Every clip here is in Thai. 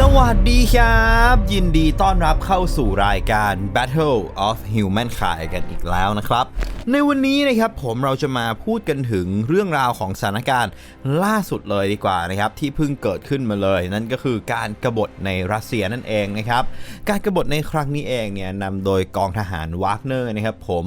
สวัสดีครับ ยินดีต้อนรับเข้าสู่รายการ Battle of Humankind กันอีกแล้วนะครับ ในวันนี้นะครับผมเราจะมาพูดกันถึงเรื่องราวของสถานการณ์ล่าสุดเลยดีกว่านะครับ ที่เพิ่งเกิดขึ้นมาเลย นั่นก็คือการกบฏในรัสเซียนั่นเองนะครับ การกบฏในครั้งนี้เองเนี่ยนำโดยกองทหารวากเนอร์นะครับผม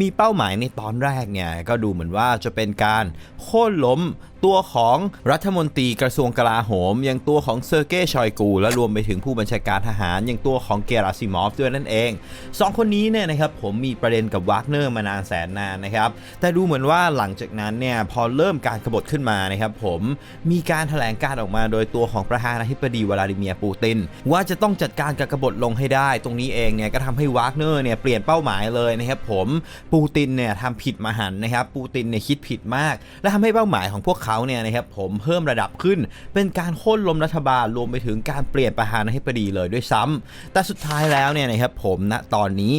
มีเป้าหมายในตอนแรกเนี่ยก็ดูเหมือนว่าจะเป็นการโค่นล้ม ตัวของรัฐมนตรีกระทรวงกลาโหมอย่างตัวของเซอร์เกย์ชอยกู และรวมไปถึงผู้บัญชาการทหารอย่างตัวของเกราซิมอฟด้วยนั่นเองสองคนนี้เนี่ยนะครับผมมีประเด็นกับวากเนอร์มานานแสนนานนะครับ แต่ดูเหมือนว่าหลังจากนั้นเนี่ยพอเริ่มการกบฏขึ้นมานะครับผมมีการแถลงการออกมาโดยตัวของประธานาธิบดีวลาดิเมียร์ปูติน ว่าจะต้องจัดการกับกบฏลงให้ได้ ตรงนี้เองเนี่ยก็ทำให้วากเนอร์เนี่ยเปลี่ยนเป้าหมายเลยนะครับผมปูตินเนี่ยทำผิดมหันนะครับปูตินเนี่ยคิดผิดมาก และทำให้เป้าหมายของพวกเขาเนี่ยนะครับผมเพิ่มระดับขึ้น เป็นการโค่นล้มรัฐบาลรวมไปถึงการเปลี่ยนประธานาธิบดีเลยด้วยซ้ำแต่สุดท้ายแล้วเนี่ยนะครับผมณตอนนี้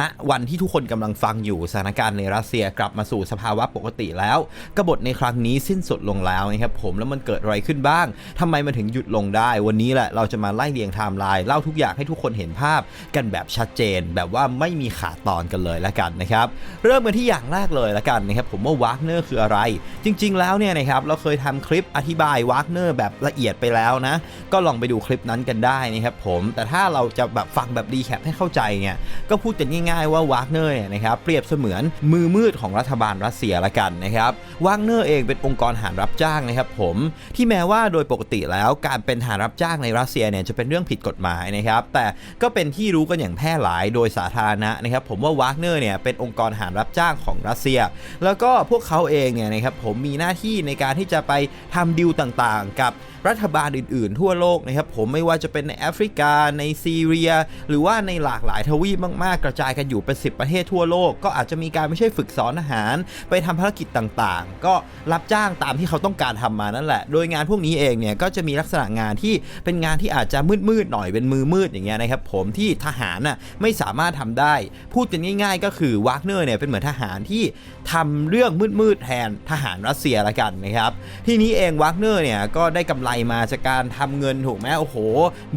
ณวันที่ทุกคนกำลังฟังอยู่สถานการณ์ในรัสเซียกลับมาสู่สภาวะปกติแล้ว กบฏในครั้งนี้สิ้นสุดลงแล้วนะครับผมแล้วมันเกิดอะไรขึ้นบ้างทำไมมันถึงหยุดลงได้ วันนี้แหละเราจะมาไล่เรียงไทม์ไลน์เล่าทุกอย่างให้ทุกคนเห็นภาพกันแบบชัดเจน แบบว่าไม่มีขาดตอนกันเลยละกันนะครับเริ่มกันที่อย่างแรกเลยละกันนะครับผมว่าวากเนอร์คืออะไร จริง ๆ แล้วเนี่ยนะครับ เราเคยทำคลิปอธิบายวากเนอร์แบบละเอียดไปแล้วนะ ก็ลองไปดูคลิปนั้นกันได้นะครับผม แต่ถ้าเราจะแบบฟังแบบรีแคปให้เข้าใจเนี่ยก็พูดกันง่ายๆว่าวากเนอร์เนี่ยนะครับเปรียบเสมือนมือมืดของรัฐบาลรัสเซียละกันนะครับวากเนอร์เองเป็นองค์กรหารรับจ้างนะครับผมที่แม้ว่าโดยปกติแล้วการเป็นหารรับจ้างในรัสเซียเนี่ยจะเป็นเรื่องผิดกฎหมายนะครับ แต่ก็เป็นที่รู้กันอย่างแพร่หลายโดยสาธารณะนะครับ ผมว่าวากเนอร์เนี่ยเป็นองค์กรหารรับจ้างของรัสเซีย แล้วก็พวกเขาเองเนี่ยนะครับผมมีหน้าที่ในการที่จะไปทำดิวต่างๆ กับ รัฐบาลอื่นๆ ทั่วโลกนะครับผมไม่ว่าจะเป็นในแอฟริกาในซีเรีย หรือว่าในหลากหลายทวีปมากๆ กระจายกันอยู่เป็น10ประเทศทั่วโลก ก็อาจจะมีการไม่ใช่ฝึกสอนอาหาร ไปทำภารกิจต่างๆ ก็รับจ้างตามที่เขาต้องการทำมานั่นแหละ โดยงานพวกนี้เองเนี่ยก็จะมีลักษณะงานที่เป็นงานที่อาจจะมืดๆหน่อยเป็นมือมืดอย่างเงี้ยนะครับผมที่ทหารน่ะไม่สามารถทำได้ พูดกันง่าย ๆ ก็คือวากเนอร์เนี่ยเป็นเหมือนทหารที่ทำเรื่องมืดๆแทนทหารรัสเซียละกันนะครับทีนี้เองวากเนอร์เนี่ยก็ได้กำไรมาจากการทำเงินถูกไหมโอ้โห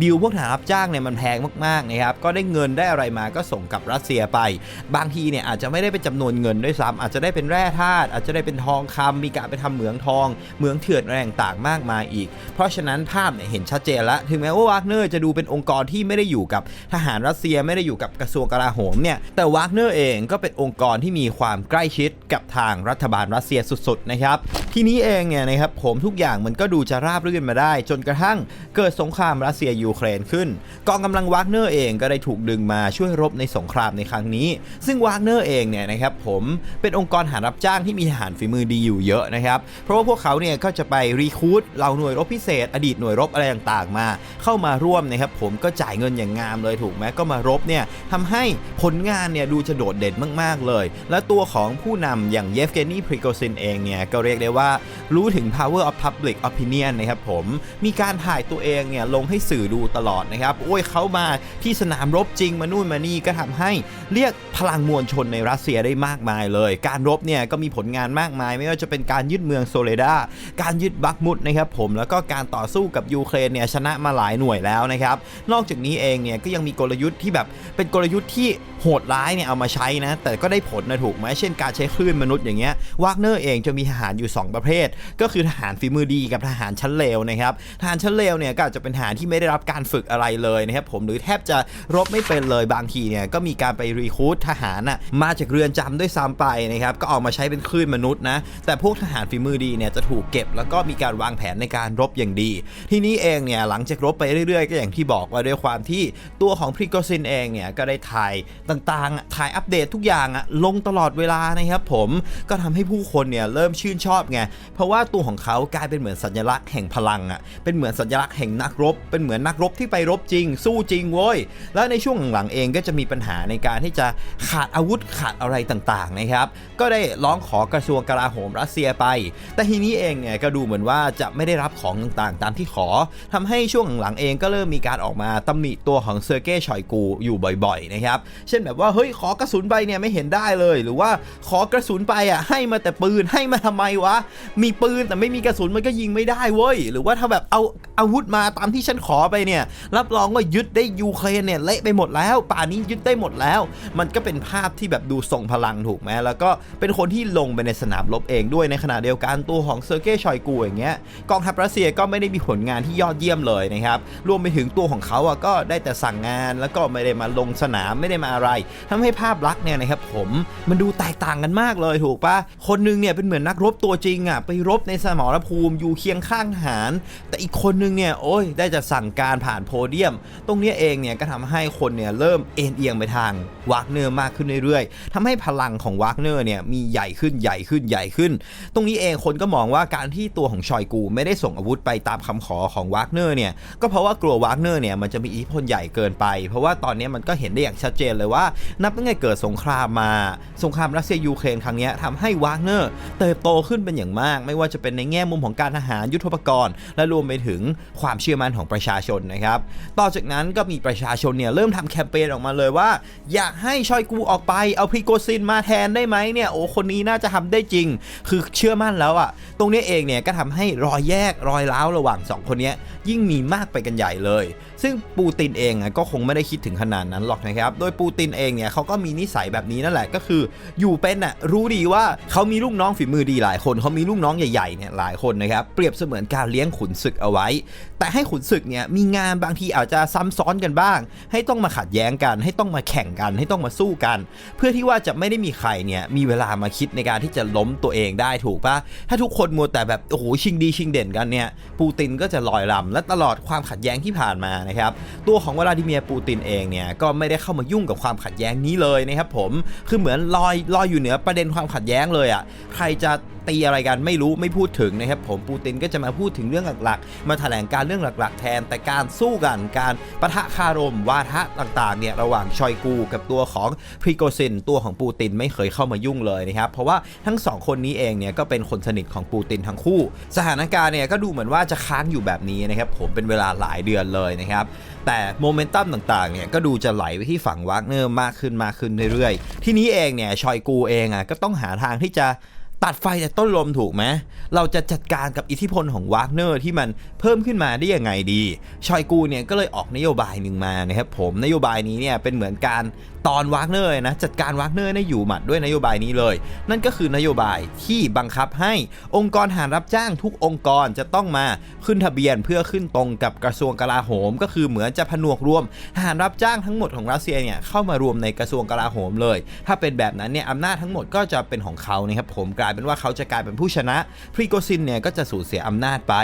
ดิวพวกทหารรับจ้างเนี่ยมันแพงมากๆนะครับก็ได้เงินได้อะไรมาก็ส่งกับรัสเซียไป บางทีเนี่ยอาจจะไม่ได้เป็นจำนวนเงินด้วยซ้ำอาจจะได้เป็นแร่ธาตุอาจจะได้เป็นทองคำมีการไปทำเหมืองทอง เหมืองเถื่อนอะไรต่างๆมากมายอีก เพราะฉะนั้นภาพเนี่ยเห็นชัดเจนล้วถึงแม้ว่าวากเนอร์จะดูเป็นองค์กรที่ไม่ได้อยู่กับทหารรัสเซียไม่ได้อยู่กับกระทรวงกลาโหมเนี่ยแต่วากเนอร์เองก็เป็นองค์กรที่มีความใกล้ชิดกับทางรัฐบาลรัสเซียสุดๆนะครับทีนี้เองเนี่ยนะครับผมทุกอย่างมันก็ดูจะราบรื่นมาได้ จนกระทั่งเกิดสงครามรัสเซียยูเครนขึ้น กองกำลังวากเนอร์เองก็ได้ถูกดึงมาช่วยรบในสงครามในครั้งนี้ ซึ่งวากเนอร์เองเนี่ยนะครับผมเป็นองค์กรหารับจ้างที่มีทหารฝีมือดีอยู่เยอะนะครับเพราะว่าพวกเขาเนี่ยก็จะไปรีคูดเหล่าหน่วยรบพิเศษ อดีตหน่วยรบอะไรต่างๆมา เข้ามาร่วมนะครับผมก็จ่ายเงินอย่างงามเลยถูกไหมก็มารบเนี่ยทำให้ผลงานเนี่ยดูจะโดดเด่นมากๆเลย และตัวของผู้นำอย่างเยฟเกนีพริโกซินเองเนี่ยก็เรียกได้ว่ารู้ถึง power of public opinion นะครับผม มีการถ่ายตัวเองเนี่ยลงให้สื่อดูตลอดนะครับ โอ้ยเขามาที่สนามรบจริงมานู่นมานี่ก็ทำให้เรียกพลังมวลชนในรัสเซียได้มากมายเลย การรบเนี่ยก็มีผลงานมากมาย ไม่ว่าจะเป็นการยึดเมืองโซเลดา การยึดบักมุดนะครับผมแล้วก็การต่อสู้กับยูเครนเนี่ยชนะมาหลายหน่วยแล้วนะครับ นอกจากนี้เองเนี่ยก็ยังมีกลยุทธ์ที่แบบเป็นกลยุทธ์ที่โหดร้ายเนี่ยเอามาใช้นะ แต่ก็ได้ผลนะถูกไหมเช่นการใช้คลื่นมนุษย์อย่างเงี้ยวากเนอร์เองจะมีทหารอยู่ 2 ประเภท ก็คือทหารฝีมือดีกับทหารชั้นเลวนะครับทหารชั้นเลวเนี่ยก็อาจจะเป็นทหารที่ไม่ได้รับการฝึกอะไรเลยนะครับผมหรือแทบจะรบไม่เป็นเลยบางทีเนี่ยก็มีการไปรีคูดทหารน่ะมาจากเรือนจำด้วยซ้ำไปนะครับก็ออกมาใช้เป็นคลื่นมนุษย์นะแต่พวกทหารฝีมือดีเนี่ยจะถูกเก็บแล้วก็มีการวางแผนในการรบอย่างดี ทีนี้เองเนี่ยหลังจากรบไปเรื่อยๆ ก็อย่างที่บอกว่าด้วยความที่ตัวของพริโกซินเองเนี่ยก็ได้ถ่ายต่างๆ ถ่ายอัปเดตทุกอย่างอะลงตลอดเวลานะครับผมก็ทำให้ผู้คนเนี่ยเริ่มชื่นชอบไงเพราะว่าตัวของเขากลายเป็นเหมือนสัญลักษณ์แห่งพลังอะเป็นเหมือนสัญลักษณ์แห่งนักรบ เป็นเหมือนนักรบที่ไปรบจริง สู้จริงโว้ยแล้วในช่วงหลังๆเองก็จะมีปัญหาในการที่จะขาดอาวุธขาดอะไรต่างๆนะครับก็ได้ร้องขอกระทรวงกลาโหมรัสเซียไป แต่ทีนี้เองเนี่ยก็ดูเหมือนว่าจะไม่ได้รับของต่างๆ ตามที่ขอทำให้ช่วงหลังๆเองก็เริ่มมีการออกมาตำหนิตัวของเซอร์เกย์ชอยกูอยู่บ่อยๆนะครับเช่นแบบว่าเฮ้ยขอกระสุนไปเนี่ยไม่เห็นได้เลย หรือว่าขอกระสุนไปอะให้มาแต่ปืนให้มาทำไมวะมีปืนแต่ไม่มีกระสุนมันก็ยิงไม่ได้เว้ยหรือรือว่าถ้าแบบเอาอาวุธมาตามที่ฉันขอไปเนี่ย รับรองว่ายึดได้ยูเครนเนี่ยเละไปหมดแล้ว ป่านี้ยึดได้หมดแล้ว มันก็เป็นภาพที่แบบดูทรงพลังถูกไหมแล้วก็เป็นคนที่ลงไปในสนามรบเองด้วยในขณะเดียวกันตัวของเซอร์เกย์ชอยกูอย่างเงี้ยกองทัพรัสเซียก็ไม่ได้มีผลงานที่ยอดเยี่ยมเลยนะครับรวมไปถึงตัวของเขาอะก็ได้แต่สั่งงานแล้วก็ไม่ได้มาลงสนามไม่ได้มาอะไรทำให้ภาพลักษณ์เนี่ยนะครับผมมันดูแตกต่างกันมากเลยถูกปะคนหนึงเนี่ยเป็นเหมือนนักรบตัวจริงอะไปรบในสมรภูมิอยู่เคียงข้างทหารแต่อีกคนนึงเนี่ยโอ้ยได้จะสั่งการผ่านโพเดียม ตรงนี้เองเนี่ยก็ทำให้คนเนี่ยเริ่มเอ็นเอียงไปทางวากเนอร์มากขึ้นเรื่อยๆทำให้พลังของวากเนอร์เนี่ยมีใหญ่ขึ้นใหญ่ขึ้นใหญ่ขึ้น ตรงนี้เองคนก็มองว่าการที่ตัวของชอยกูไม่ได้ส่งอาวุธไปตามคำขอของวากเนอร์เนี่ยก็เพราะว่ากลัววากเนอร์เนี่ยมันจะมีอิทธิพลใหญ่เกินไป เพราะว่าตอนนี้มันก็เห็นได้อย่างชัดเจนเลยว่า นับตั้งแต่เกิดสงครามมา สงครามรัสเซียยูเครนครั้งนี้ทำให้วากเนอร์เติบโตขึ้นเป็นอย่างมาก ไม่ว่าจะเป็นในแง่มุมของการทหารยุทธปกรณ์และรวมไปถึงความเชื่อมั่นของประชาชนนะครับต่อจากนั้นก็มีประชาชนเนี่ยเริ่มทำแคมเปญออกมาเลยว่า อยากให้ชอยกูออกไปเอาพริโกซินมาแทนได้ไหมเนี่ยโอ้คนนี้น่าจะทำได้จริง คือเชื่อมั่นแล้วอะตรงนี้เองเนี่ยก็ทำให้รอยแยกรอยร้าวระหว่างสองคนนี้ยิ่งมีมากไปกันใหญ่เลย ซึ่งปูตินเองก็คงไม่ได้คิดถึงขนาดนั้นหรอกนะครับ โดยปูตินเองเนี่ยเขาก็มีนิสัยแบบนี้นั่นแหละก็คือ อยู่เป็นอะรู้ดีว่าเขามีลูกน้องฝีมือดีหลายคนเขามีลูกน้องใหญ่ๆเนี่ยหลายคนนะครับเปรียบเสมือนการเลี้ยงขุนศึกเอาไว้ แต่ให้ขุนศึกเนี่ยมีงานบางทีอาจจะซ้ำซ้อนกันบ้าง ให้ต้องมาขัดแย้งกัน ให้ต้องมาแข่งกัน ให้ต้องมาสู้กัน เพื่อที่ว่าจะไม่ได้มีใครเนี่ยมีเวลามาคิดในการที่จะล้มตัวเองได้ถูกปะถ้าทุกคนมัวแต่แบบโอ้โหชิงดีชิงเด่นกันเนี่ยปูตินก็จะลอยลำและตลอดความขัดแย้งที่ผ่านมานะครับตัวของวลาดิเมียร์ปูตินเองเนี่ยก็ไม่ได้เข้ามายุ่งกับความขัดแย้งนี้เลยนะครับผมคือเหมือนลอยลอยอยู่เหนือประเด็นความขัดแย้งเลยอะใครจะตีอะไรกันไม่รู้ไม่พูดถึงนะครับผมปูตินก็จะมาพูดถึงเรื่องหลักๆ มาแถลงการเรื่องหลักๆ แทนแต่การสู้กันการประทะคารมวาทะต่างๆเนี่ยระหว่างชอยกูกับตัวของพริโกซินตัวของปูตินไม่เคยเข้ามายุ่งเลยนะครับเพราะว่าทั้งสองคนนี้เองเนี่ยก็เป็นคนสนิทของปูตินทั้งคู่ สถานการณ์เนี่ยก็ดูเหมือนว่าจะค้างอยู่แบบนี้นะครับผมเป็นเวลาหลายเดือนเลยนะครับแต่โมเมนตัมต่างๆเนี่ยก็ดูจะไหลไปที่ฝั่งวากเนอร์มากขึ้นมากขึ้นเรื่อยๆ ที่นี้เองเนี่ยชอยกูเองอะก็ต้องหาทางที่จะ ตัดไฟแต่ต้นลมถูกไหมเราจะจัดการกับอิทธิพลของวากเนอร์ที่มันเพิ่มขึ้นมาได้ยังไงดี ชอยกูเนี่ยก็เลยออกนโยบายหนึ่งมานะครับผมนโยบายนี้เนี่ยเป็นเหมือนการตอนวากเนอร์นะจัดการวากเนอร์ให้อยู่หมัดด้วยนโยบายนี้เลย นั่นก็คือนโยบายที่บังคับให้องค์กรหารรับจ้างทุกองค์กรจะต้องมาขึ้นทะเบียนเพื่อขึ้นตรงกับกระทรวงกลาโหม ก็คือเหมือนจะผนวกรวมหารรับจ้างทั้งหมดของรัสเซียเนี่ยเข้ามารวมในกระทรวงกลาโหมเลย ถ้าเป็นแบบนั้นเนี่ยอำนาจทั้งหมดก็จะเป็นของเขานะครับผมกลายเป็นว่าเขาจะกลายเป็นผู้ชนะพรีโกซินเนี่ยก็จะสูญเสียอำนาจไป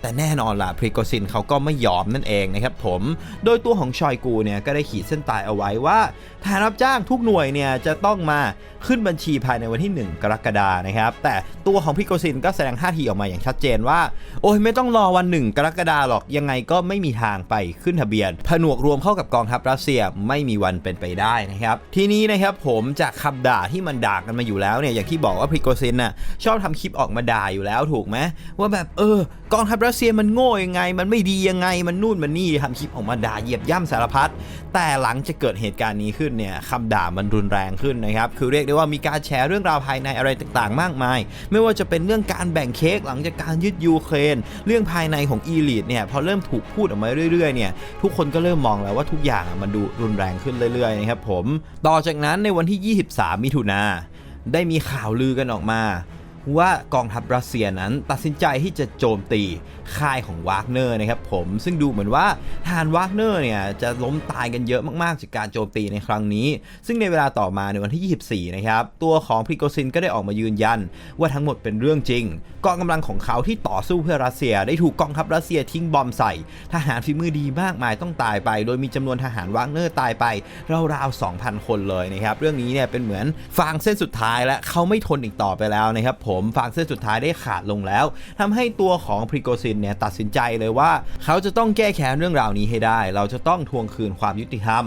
แต่แน่นอนล่ะพรีโกซินเขาก็ไม่ยอมนั่นเองนะครับผม โดยตัวของชอยกูเนี่ยก็ได้ขีดเส้นตายเอาไว้ว่าทหารรับจ้างทุกหน่วยเนี่ยจะต้องมาขึ้นบัญชีภายในวันที่ 1 กรกฎานะครับ แต่ตัวของพิโกซินก็แสดงท่าทีออกมาอย่างชัดเจนว่า โอ้ยไม่ต้องรอวัน1กรกฎาหรอกยังไงก็ไม่มีทางไปขึ้นทะเบียน ผนวกรวมเข้ากับกองทัพรัสเซียไม่มีวันเป็นไปได้นะครับ ทีนี้นะครับผมจากคำด่าที่มันด่ากันมาอยู่แล้วเนี่ยอย่างที่บอกว่าพริโกซินน่ะชอบทำคลิปออกมาด่าอยู่แล้วถูกไหมว่าแบบเออกองทัพรัสเซียมันโง่ยังไง มันไม่ดียังไงมันนู่นมันนี่ทำคลิปออกมาด่าเหยียบย่ำสารพัดแต่หลังจะเกิดเหตุการณ์นี้ขึ้นเนี่ยคำด่ามันรุนแรงขึ้นนะครับคือเรียกได้ว่ามีการแชร์เรื่องราวภายในอะไรต่างๆ มากมาย ไม่ว่าจะเป็นเรื่องการแบ่งเค้กหลังจากการยึดยูเครน เรื่องภายในของอีลิทเนี่ยพอเริ่มถูกพูดออกมาเรื่อยๆเนี่ยทุกคนก็เริ่มมองแล้วว่าทุกอย่างมันดูรุนแรงขึ้นเรื่อยๆนะครับผม ต่อจากนั้นในวันที่ 23 มิถุนา ได้มีข่าวลือกันออกมา ว่ากองทัพรัสเซียนั้นตัดสินใจที่จะโจมตีค่ายของวากเนอร์นะครับผมซึ่งดูเหมือนว่าทหารวากเนอร์เนี่ยจะล้มตายกันเยอะมากๆ จากการโจมตีในครั้งนี้ ซึ่งในเวลาต่อมาในวันที่ 24 นะครับ ตัวของพริโกซินก็ได้ออกมายืนยัน ว่าทั้งหมดเป็นเรื่องจริงกองกำลังของเขาที่ต่อสู้เพื่อรัสเซีย ได้ถูกกองทัพรัสเซียทิ้งบอมใส่ ทหารฝีมือดีมากมายต้องตายไป โดยมีจำนวนทหารวากเนอร์ตายไปราวๆ2,000 คนเลยนะครับเรื่องนี้เนี่ยเป็นเหมือนฟางเส้นสุดท้ายและเขาไม่ทนอีกต่อไปแล้วนะครับผมมฟางเส้นสุดท้ายได้ขาดลงแล้วทำให้ตัวของพริโกซินเนี่ยตัดสินใจเลยว่า เขาจะต้องแก้แค้นเรื่องราวนี้ให้ได้ เราจะต้องทวงคืนความยุติธรรม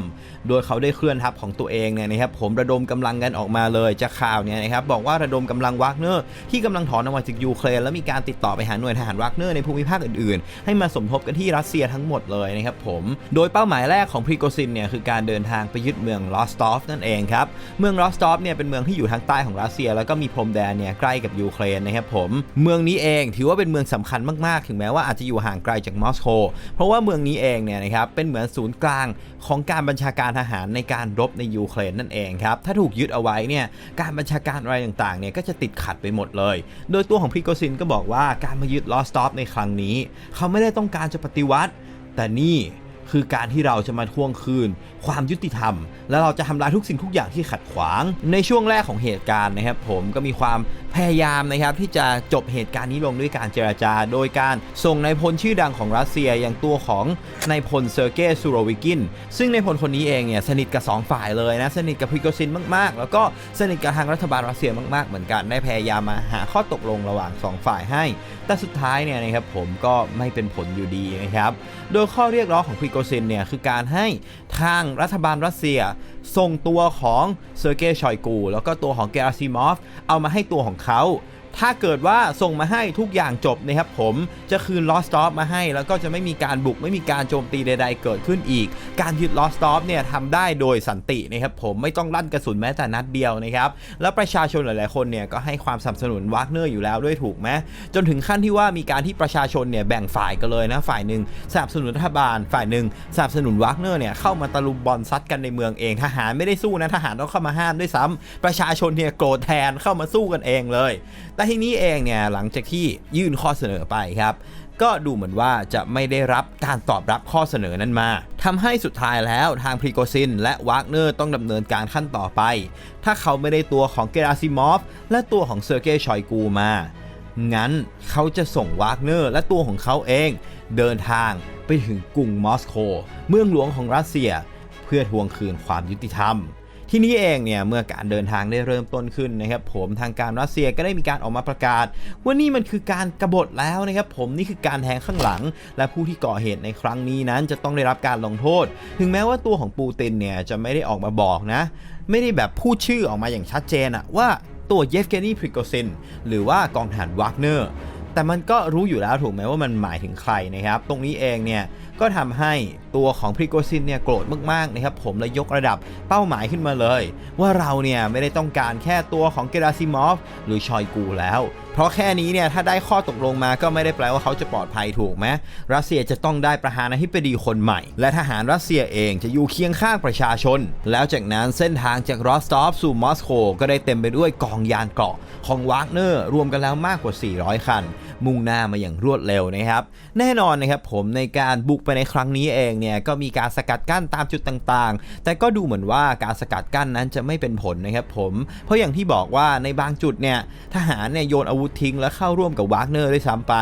โดยเขาได้เคลื่อนทัพของตัวเองเนี่ยนะครับผมระดมกำลังกันออกมาเลยจากข่าวเนี่ยนะครับบอกว่าระดมกำลังวากเนอร์ที่กำลังถอนออกมาจากยูเครนแล้วมีการติดต่อไปหาหน่วยทหารวากเนอร์ในภูมิภาคอื่นๆ ให้มาสมทบกันที่รัสเซียทั้งหมดเลยนะครับผมโดยเป้าหมายแรกของพริโกซินเนี่ยคือการเดินทางไปยึดเมืองลอสตอฟนั่นเองครับเมืองลอสตอฟเนี่ยเป็นเมืองที่อยู่ทางใต้ของรัสเซีย แล้วก็มีพรมแดนเนี่ยใกล้กับยูเครนนะครับผม เมืองนี้เองถือว่าเป็นเมืองสำคัญมากๆ ถึงแม้ว่าอาจจะอยู่ห่างไกลจากมอสโก เพราะว่าเมืองนี้เองเนี่ยนะครับเป็นเหมือนศูนย์กลางของการบัญชาการทหารในการรบในยูเครนนั่นเองครับ ถ้าถูกยึดเอาไว้เนี่ยการบัญชาการอะไรต่างๆเนี่ยก็จะติดขัดไปหมดเลย โดยตัวของพริโกซินก็บอกว่าการมายึดลอสตอฟในครั้งนี้ เขาไม่ได้ต้องการจะปฏิวัติ แต่นี่คือการที่เราจะมาทวงคืน ความยุติธรรม และเราจะทำลายทุกสิ่งทุกอย่างที่ขัดขวาง ในช่วงแรกของเหตุการณ์นะครับผมก็มีความ พยายามนะครับที่จะจบเหตุการณ์นี้ลงด้วยการเจรจา โดยการส่งนายพลชื่อดังของรัสเซียอย่างตัวของนายพลเซอร์เกย์ซูโรวิกิน ซึ่งนายพลคนนี้เองเนี่ยสนิทกับสองฝ่ายเลยนะ สนิทกับพิโกซินมาก ๆ แล้วก็สนิทกับทางรัฐบาลรัสเซียมาก ๆ เหมือนกันได้พยายามมาหาข้อตกลงระหว่างสองฝ่ายให้ แต่สุดท้ายเนี่ยนะครับผมก็ไม่เป็นผลอยู่ดีนะครับ โดยข้อเรียกร้องของพิโกซินเนี่ยคือการให้ทางรัฐบาลรัสเซียส่งตัวของเซอร์เกย์ชอยกูแล้วก็ตัวของเกราซิมอฟเอามาให้ตัวของเขา ถ้าเกิดว่าส่งมาให้ทุกอย่างจบนะครับผมจะคืนลอสตอฟมาให้ แล้วก็จะไม่มีการบุกไม่มีการโจมตีใด ๆ เกิดขึ้นอีก การยึดลอสตอฟเนี่ยทำได้โดยสันตินะครับผมไม่ต้องลั่นกระสุนแม้แต่นัดเดียวนะครับแล้วประชาชนหลายๆคนเนี่ยก็ให้ความสนับสนุนวากเนอร์อยู่แล้วด้วยถูกไหมจนถึงขั้นที่ว่ามีการที่ประชาชนเนี่ยแบ่งฝ่ายกันเลยนะฝ่ายหนึ่งสนับสนุนรัฐบาลฝ่ายหนึ่งสนับสนุนวากเนอร์เนี่ยเข้ามาตะลุมบอลซัดกันในเมืองเองทหารไม่ได้สู้นะทหารต้องเข้ามาห้ามด้วยซ้ำประชาชนเนี่ยโกรธแทนเข้ามาสู้กันเองเลยแต่ทีนี้เองเนี่ยหลังจากที่ยื่นข้อเสนอไปครับก็ดูเหมือนว่าจะไม่ได้รับการตอบรับข้อเสนอนั้นมาทำให้สุดท้ายแล้วทางพรีโกซิน และวากเนอร์ต้องดำเนินการขั้นต่อไป ถ้าเขาไม่ได้ตัวของเกราซิมอฟและตัวของเซอร์เกย์ชอยกูมา งั้นเขาจะส่งวากเนอร์และตัวของเขาเอง เดินทางไปถึงกรุงมอสโก เมืองหลวงของรัสเซีย เพื่อทวงคืนความยุติธรรม ที่นี้เองเนี่ยเมื่อการเดินทางได้เริ่มต้นขึ้นนะครับผมทางการรัสเซียก็ได้มีการออกมาประกาศ ว่านี่มันคือการกบฏแล้วนะครับผมนี่คือการแทงข้างหลัง และผู้ที่ก่อเหตุในครั้งนี้นั้นจะต้องได้รับการลงโทษ ถึงแม้ว่าตัวของปูตินเนี่ยจะไม่ได้ออกมาบอกนะ ไม่ได้แบบพูดชื่อออกมาอย่างชัดเจนอะว่าตัวเยฟเกนีพริโกซินหรือว่ากองทหารวากเนอร์แต่มันก็รู้อยู่แล้วถูกไหมว่ามันหมายถึงใครนะครับ ตรงนี้เองเนี่ยก็ทำให้ ตัวของพริโกซินเนี่ยโกรธมากๆนะครับผมเลยยกระดับเป้าหมายขึ้นมาเลย ว่าเราเนี่ยไม่ได้ต้องการแค่ตัวของเกราซิมอฟหรือชอยกูแล้ว เพราะแค่นี้เนี่ยถ้าได้ข้อตกลงมาก็ไม่ได้แปลว่าเขาจะปลอดภัยถูกไหมรัสเซียจะต้องได้ประธานาธิบดีคนใหม่ และทหารรัสเซียเองจะอยู่เคียงข้างประชาชน แล้วจากนั้นเส้นทางจากรอสตอฟสู่มอสโกก็ได้เต็มไปด้วยกองยานเกราะของวากเนอร์รวมกันแล้วมากกว่า 400 คัน มุ่งหน้ามาอย่างรวดเร็วนะครับ แน่นอนนะครับผมในการบุกไปในครั้งนี้เองเนี่ยก็มีการสกัดกั้นตามจุดต่างๆ แต่ก็ดูเหมือนว่าการสกัดกั้นนั้นจะไม่เป็นผลนะครับผม เพราะอย่างที่บอกว่าในบางจุดเนี่ยทหารเนี่ยโยนอาวุธทิ้งและเข้าร่วมกับวากเนอร์ด้วยซ้ำไป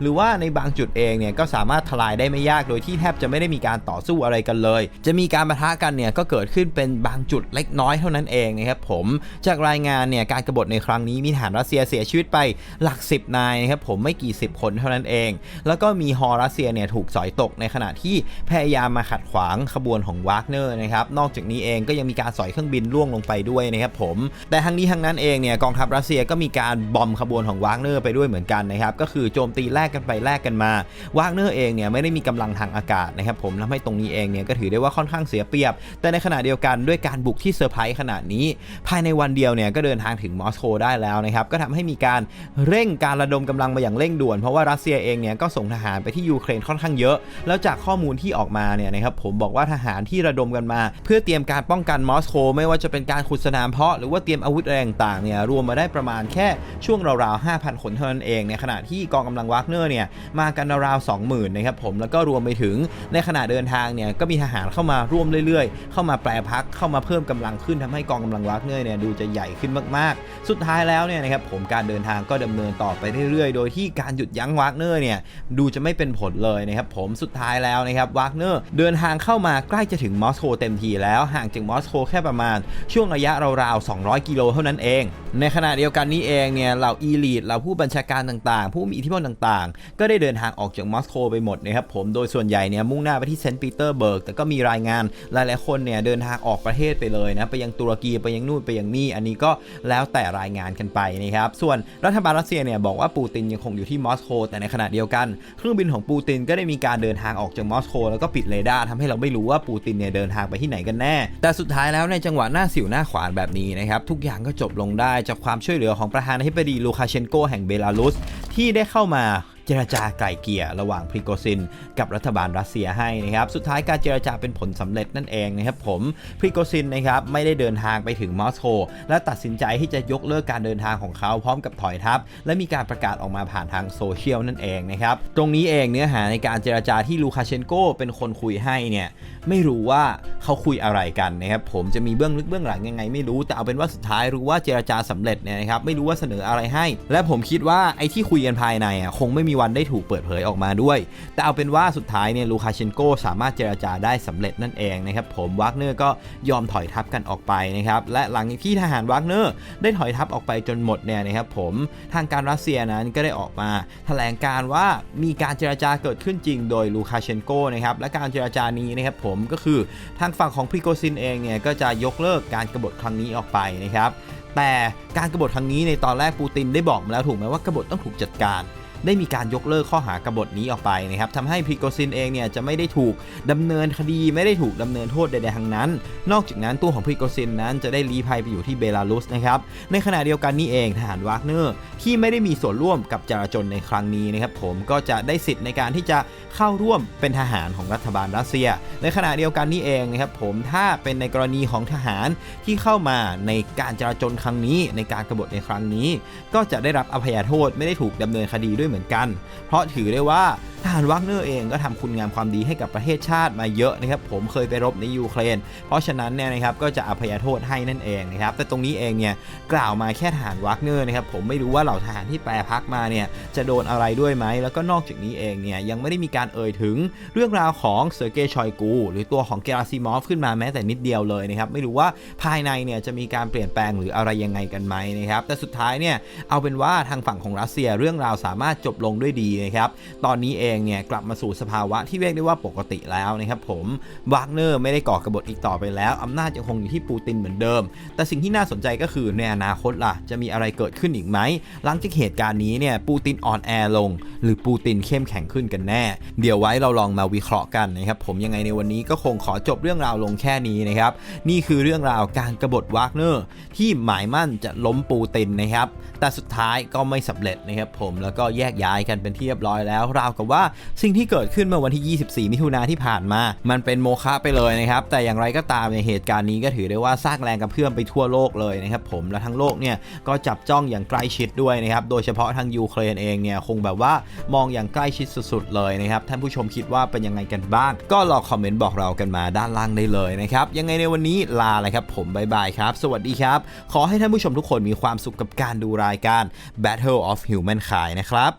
หรือว่าในบางจุดเองเนี่ยก็สามารถทลายได้ไม่ยากโดยที่แทบจะไม่ได้มีการต่อสู้อะไรกันเลย จะมีการประทะกันเนี่ยก็เกิดขึ้นเป็นบางจุดเล็กน้อยเท่านั้นเองนะครับผม จากรายงานเนี่ยการกบฏในครั้งนี้มีทหารรัสเซียเสียชีวิตไปหลัก 10 นายนะครับผมไม่กี่สิบคนเท่านั้นเอง แล้วก็มีฮอรัสเซียเนี่ยถูกสอยตกในขณะที่พยายามมาขัดขวางขบวนของวากเนอร์นะครับ นอกจากนี้เองก็ยังมีการสอยเครื่องบินล่วงลงไปด้วยนะครับผม แต่ทั้งนี้ทั้งนั้นเองเนี่ยกองทัพรัสเซียก็มีการบอมขบวนของวากเนอร์ไปด้วยเหมือนกันนะครับ ก็คือโจมตีแลกกันไปแลกกันมาวากเนอร์เองเนี่ยไม่ได้มีกำลังทางอากาศนะครับผมทำให้ตรงนี้เองเนี่ยก็ถือได้ว่าค่อนข้างเสียเปรียบ แต่ในขณะเดียวกันด้วยการบุกที่เซอร์ไพรส์ขนาดนี้ ภายในวันเดียวเนี่ยก็เดินทางถึงมอสโกได้แล้วนะครับก็ทำให้มีการเร่งการระดมกำลังมาอย่างเร่งด่วน เพราะว่ารัสเซียเองเนี่ยก็ส่งทหารไปที่ยูเครนค่อนข้างเยอะ แล้วจากข้อมูลที่ออกมาเนี่ยนะครับผมบอกว่าทหารที่ระดมกันมา เพื่อเตรียมการป้องกันมอสโกไม่ว่าจะเป็นการขุดสนามเพาะหรือว่าเตรียมอาวุธอะไรต่างเนี่ยรวมมาได้ประมาณแค่ช่วงราวๆ5,000 คนเท่านั้นเองในขณะที่กองกำลังวากเนอร์เนี่ยมากันราวๆ20,000นะครับผมแล้วก็รวมไปถึงในขณะเดินทางเนี่ยก็มีทหารเข้ามาร่วมเรื่อยๆ เข้ามาแปรพักเข้ามาเพิ่มกำลังขึ้นทำให้กองกำลังวากเนอร์เนี่ยดูจะใหญ่ขึ้นมากๆ สุดท้ายแล้วเนี่ยนะครับผมการเดินทางก็ดำเนินต่อไปเรื่อยๆ โดยที่การหยุดยั้งวากเนอร์เนี่ยดูจะไม่เป็นผลเลยนะครับผมสุดท้ายแล้วนะครับวากเนอร์เดินทางเข้ามาใกล้จะถึงมอสโกเต็มทีแล้วห่างจากมอสโกแค่ประมาณ ช่วงระยะราวๆ 200 กิโลเท่านั้นเอง ในขณะเดียวกันนี้เองเนี่ยเหล่าอีลีทเหล่าผู้บัญชาการต่างๆ ผู้มีอิทธิพลต่างๆ ก็ได้เดินทางออกจากมอสโกไปหมดนะครับผมโดยส่วนใหญ่เนี่ยมุ่งหน้าไปที่เซนต์ปีเตอร์เบิร์กแต่ก็มีรายงานหลายๆคนเนี่ยเดินทางออกประเทศไปเลยนะไปยังตุรกีไปยังนู่นไปยังนี่อันนี้ก็แล้วแต่รายงานกันไปนะครับส่วนรัฐบาลรัสเซียเนี่ยบอกว่าปูตินยังคงอยู่ที่มอสโกแต่ในขณะเดียวกัน เครื่องบินของปูตินก็ได้มีการเดินทางออกจากมอสโกแล้วก็ปิดเรดาร์ทำให้เราไม่รู้ว่าปูตินเนี่ยเดินทางไปที่ไหนกันแน่ แต่สุดท้ายแล้วในจังหวะหน้าสิวหน้าขวานแบบนี้นะครับทุกอย่างก็จบลงได้จากความช่วยเหลือของประธานาธิบดีลูคาเชนโกแห่งเบลารุสที่ได้เข้ามา จรจาไกล่เกลี่ยระหว่างพริโกซิน กับรัฐบาลรัสเซียให้นะครับ สุดท้ายการเจรจาเป็นผลสำเร็จนั่นเองนะครับผมพริโกซินนะครับไม่ได้เดินทางไปถึงมอสโกและตัดสินใจที่จะยกเลิกการเดินทางของเขาพร้อมกับถอยทัพ และมีการประกาศออกมาผ่านทางโซเชียลนั่นเองนะครับตรงนี้เองเนื้อหาในการเจรจาที่ลูคาเชนโกเป็นคนคุยให้เนี่ยไม่รู้ว่าเขาคุยอะไรกันนะครับผมจะมีเบื้องลึกเบื้องหลังยังไง ไม่รู้แต่เอาเป็นว่าสุดท้ายรู้ว่าเจรจาสำเร็จเนี่ยนะครับไม่รู้ว่าเสนออะไรให้ และผมคิดว่าไอ้ที่คุยกันภายในอะคงไม่มีวันได้ถูกเปิดเผยออกมาด้วย แต่เอาเป็นว่าสุดท้ายเนี่ยลูคาเชนโกสามารถเจรจาได้สำเร็จนั่นเองนะครับผมวากเนอร์ก็ยอมถอยทัพกันออกไปนะครับและหลังที่ทหารวากเนอร์ได้ถอยทัพออกไปจนหมดเนี่ยนะครับผมทางการรัสเซียนั้นก็ได้ออกมาแถลงการว่ามีการเจรจาเกิดขึ้นจริง โดยลูคาเชนโกนะครับและการเจรจานี้นะครับผมก็คือทางฝั่งของพริโกซินเองเนี่ยก็จะยกเลิกการกบฏครั้งนี้ออกไปนะครับแต่การกบฏครั้งนี้ในตอนแรกปูตินได้บอกมาแล้วถูกไหมว่ากบฏต้องถูกจัดการ ได้มีการยกเลิกข้อหากบฏนี้ออกไปนะครับทำให้พิโกซินเองเนี่ยจะไม่ได้ถูกดำเนินคดีไม่ได้ถูกดำเนินโทษใดๆทั้งนั้น นอกจากนั้นตัวของพิโกซินนั้นจะได้ลี้ภัยไปอยู่ที่เบลารุสนะครับในขณะเดียวกันนี่เองทหารวากเนอร์ที่ไม่ได้มีส่วนร่วมกับจราจนในครั้งนี้นะครับผมก็จะได้สิทธิ์ในการที่จะเข้าร่วมเป็นทหารของรัฐบาลรัสเซีย ในขณะเดียวกันนี่เองนะครับผมถ้าเป็นในกรณีของทหารที่เข้ามาในการจราจนครั้งนี้ ในการกบฏในครั้งนี้ ก็จะได้รับอภัยโทษไม่ได้ถูกดำเนินคดีด้วยเหมือนกัน เพราะถือได้ว่าทหารวากเนอร์เองก็ทำคุณงามความดีให้กับประเทศชาติมาเยอะนะครับ ผมเคยไปรบในยูเครน เพราะฉะนั้นเนี่ยนะครับก็จะอภัยโทษให้นั่นเองนะครับ แต่ตรงนี้เองเนี่ยกล่าวมาแค่ทหารวากเนอร์นะครับ ผมไม่รู้ว่าเหล่าทหารที่แปรพักมาเนี่ยจะโดนอะไรด้วยไหม แล้วก็นอกจากนี้เองเนี่ยยังไม่ได้มีการเอ่ยถึงเรื่องราวของเซอร์เกย์ชอยกู หรือตัวของเกราซิมอฟขึ้นมาแม้แต่นิดเดียวเลยนะครับ ไม่รู้ว่าภายในเนี่ยจะมีการเปลี่ยนแปลงหรืออะไรยังไงกันไหมนะครับ แต่สุดท้ายเนี่ยเอาเป็นว่าทางฝั่งของรัสเซียเรื่องราวสามารถจบลงด้วยดีนะครับ ตอนนี้เองเนี่ยกลับมาสู่สภาวะที่เรียกได้ว่าปกติแล้วนะครับผม วากเนอร์ไม่ได้ก่อกบฏอีกต่อไปแล้ว อำนาจยังคงอยู่ที่ปูตินเหมือนเดิม แต่สิ่งที่น่าสนใจก็คือในอนาคตล่ะ จะมีอะไรเกิดขึ้นอีกไหม หลังจากเหตุการณ์นี้เนี่ยปูตินอ่อนแอลง หรือปูตินเข้มแข็งขึ้นกันแน่ เดี๋ยวไว้เราลองมาวิเคราะห์กันนะครับผมยังไงในวันนี้ก็คงขอจบเรื่องราวลงแค่นี้นะครับนี่คือเรื่องราวการกบฏวากเนอร์ที่หมายมั่นจะล้มปูตินนะครับแต่สุดท้ายก็ไม่สำเร็จนะครับผมแล้วก็แยกย้ายกันเป็นที่เรียบร้อยแล้ว ราวกับว่าสิ่งที่เกิดขึ้นเมื่อวันที่ 24 มิถุนาที่ผ่านมา มันเป็นโมฆะไปเลยนะครับแต่อย่างไรก็ตามในเหตุการณ์นี้ก็ถือได้ว่าสร้างแรงกระเพื่อมไปทั่วโลกเลยนะครับผมและทั้งโลกเนี่ยก็จับจ้องอย่างใกล้ชิดด้วยนะครับโดยเฉพาะทางยูเครนเองเนี่ยคงแบบว่ามองอย่างใกล้ชิดสุดๆเลยนะครับท่านผู้ชมคิดว่าเป็นยังไงกันบ้าง ก็ลอคอมเมนต์บอกเรากันมาด้านล่างได้เลยนะครับยังไงในวันนี้ลาเลยครับผมบายบายครับ สวัสดีครับ ขอให้ท่านผู้ชมทุกคนมีความสุขกับการดูรายการ Battle of Humankind นะครับ